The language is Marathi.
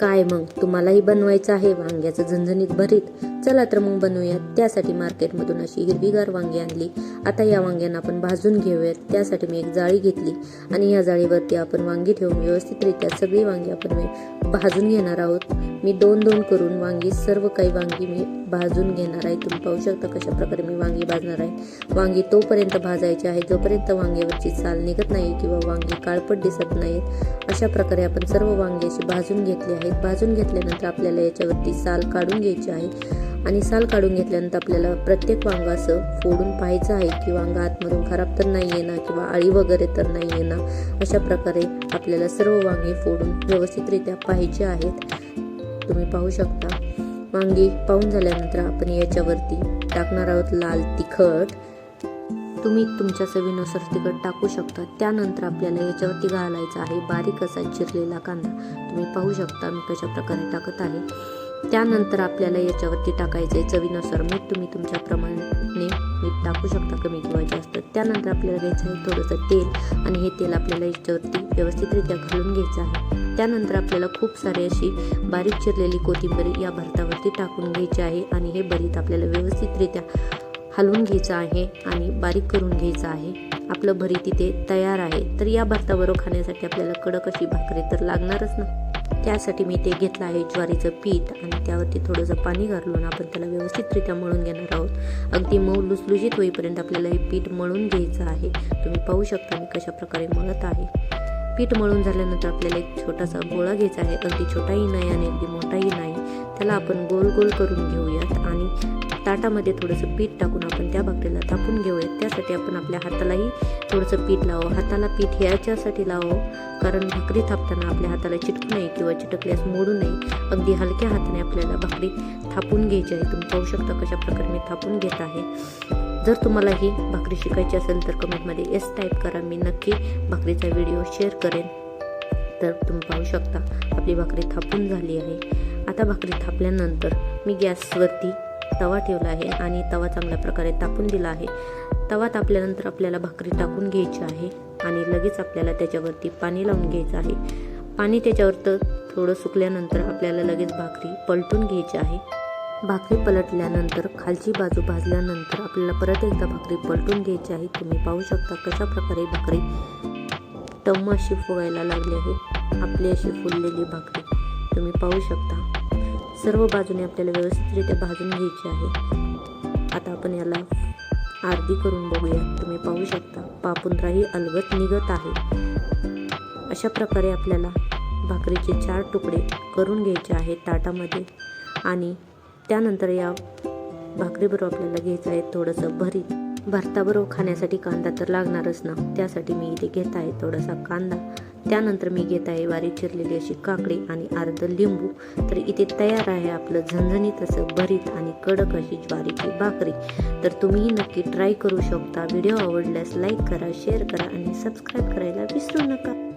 काय मग? तुम्हालाही बनवायचं आहे वांग्याचं झणझणीत भरीत. चला तर मग बनवूयात. त्यासाठी मार्केटमधून अशी हिरवीगार वांगी आणली. आता या वांग्यांना आपण भाजून घेऊयात. त्यासाठी मी एक जाळी घेतली आणि या जाळीवरती आपण वांगी ठेवून व्यवस्थितरित्या सगळी वांगी आपण मी भाजून घेणार आहोत. मी दोन दोन करून वांगी सर्व काही वांगी मी भाजून घेणार आहे. तुम्ही पाहू शकता कशा प्रकारे मी वांगी भाजणार आहे. वांगी तोपर्यंत भाजायची आहे. जोपर्यंत वांग्यावरची चाल निघत नाही किंवा वांगी काळपट दिसत नाहीत अशा प्रकारे आपण सर्व वांगी अशी भाजून घेतली आहेत. भाजून घेतल्यानंतर आपल्याला याच्यावरती साल काढून घ्यायची आहे. आणि साल काढून घेतल्यानंतर आपल्याला प्रत्येक वांगा असं फोडून पाहायचं आहे की वांगा आतमधून खराब तर नाही आहे ना किंवा आळी वगैरे तर नाही आहे ना अशा प्रकारे आपल्याला सर्व वांगे फोडून व्यवस्थितरित्या पाहायचे आहेत. तुम्ही पाहू शकता. वांगी पाहून झाल्यानंतर आपण याच्यावरती टाकणार आहोत लाल तिखट. तुम्ही तुमच्या चवीनुसार तिखट टाकू शकता. त्यानंतर आपल्याला याच्यावरती घालायचा आहे बारीक असा चिरलेला कांदा. तुम्ही पाहू शकता मी कशा प्रकारे टाकत आहे. त्यानंतर आपल्याला याच्यावरती टाकायचं आहे चवीनुसार. मीठ तुम्ही तुमच्या प्रमाणे मीठ टाकू शकता कमी किंवा जास्त. त्यानंतर आपल्याला घ्यायचं आहे थोडंसं तेल आणि हे तेल आपल्याला याच्यावरती व्यवस्थितरित्या घालून घ्यायचं आहे. त्यानंतर आपल्याला खूप सारी अशी बारीक चिरलेली कोथिंबीर या भरतावरती टाकून घ्यायची आहे आणि हे भरीत आपल्याला व्यवस्थितरित्या हलवून घ्यायचं आहे आणि बारीक करून घ्यायचं आहे. आपलं भरीत इथे तयार आहे. तर या भरताबरोबर खाण्यासाठी आपल्याला कडक अशी भाकरी तर लागणारच ना. त्यासाठी मी ते घेतलं आहे ज्वारीचं पीठ आणि त्यावरती थोडंसं पाणी घालून आपण त्याला व्यवस्थितरित्या मळून घेणार आहोत. अगदी मऊ लुसलुशीत होईपर्यंत आपल्याला हे पीठ मळून घ्यायचं आहे. तुम्ही पाहू शकता मी कशा प्रकारे मळत आहे. पीठ मळून झाल्यानंतर आपल्याला एक छोटासा गोळा घ्यायचा आहे. अगदी छोटाही नाही आणि अगदी मोठाही नाही. त्याला आपण गोल गोल करून घेऊयात आणि ताटामध्ये थोडंसं पीठ टाकून आपण त्या भाकरीला थापून घेऊयात. त्यासाठी आपण आपल्या हातालाही थोडंसं पीठ लावावं हाताला पीठ ह्याच्यासाठी लावावं कारण भाकरी थापताना आपल्या हाताला चिटकू नये किंवा चिटकल्यास मोडू नये. अगदी हलक्या हाताने आपल्याला भाकरी थापून घ्यायची आहे. तुम्ही पाहू शकता कशा प्रकारे मी थापून घेत आहे. जर तुम्हाला ही भाकरी शिकायची असेल तर कमेंटमध्ये एस टाईप करा. मी नक्की भाकरीचा व्हिडिओ शेअर करेन. तर तुम्ही पाहू शकता आपली भाकरी थापून झाली आहे. आता भाकरी थापल्यानंतर मी गॅसवरती तवा ठेवला आहे आणि तवा चांगल्या प्रकारे तापून दिला आहे. तवा तापल्यानंतर आपल्याला भाकरी टाकून घ्यायची आहे आणि लगेच आपल्याला त्याच्यावरती पाणी लावून घ्यायचं आहे. पाणी त्याच्यावर तर थोडं सुकल्यानंतर आपल्याला लगेच भाकरी पलटून घ्यायची आहे. भाकरी पलटल्यानंतर खालची बाजू भाजल्यानंतर आपल्याला परत एकदा भाकरी पलटून घ्यायची आहे. तुम्ही पाहू शकता कशा प्रकारे भाकरी टम्म अशी फुगायला लागली आहे. आपली अशी फुललेली भाकरी. तुम्ही पाहू शकता. सर्व बाजूने आपल्याला व्यवस्थितरित्या भाजून घ्यायची आहे. आता आपण याला आरती करून बघूया. तुम्ही पाहू शकता पापुंद्राही अलगत निघत आहे. अशा प्रकारे आपल्याला भाकरीचे चार तुकडे करून घ्यायचे आहेत ताटामध्ये. आणि त्यानंतर या भाकरीबरोबर आपल्याला घ्यायचं आहे थोडंसं भरीत. भरताबरोबर खाण्यासाठी कांदा तर लागणारच ना. त्यासाठी मी इथे घेत आहे थोडासा कांदा. त्यानंतर मी घेत आहे बारीक चिरलेली अशी काकडी आणि अर्ध लिंबू. तर इथे तयार आहे आपलं झणझणीत असं भरीत आणि कडक अशी ज्वारीची भाकरी. तर तुम्हीही नक्की ट्राय करू शकता. व्हिडिओ आवडल्यास लाईक करा शेअर करा आणि सबस्क्राईब करायला विसरू नका.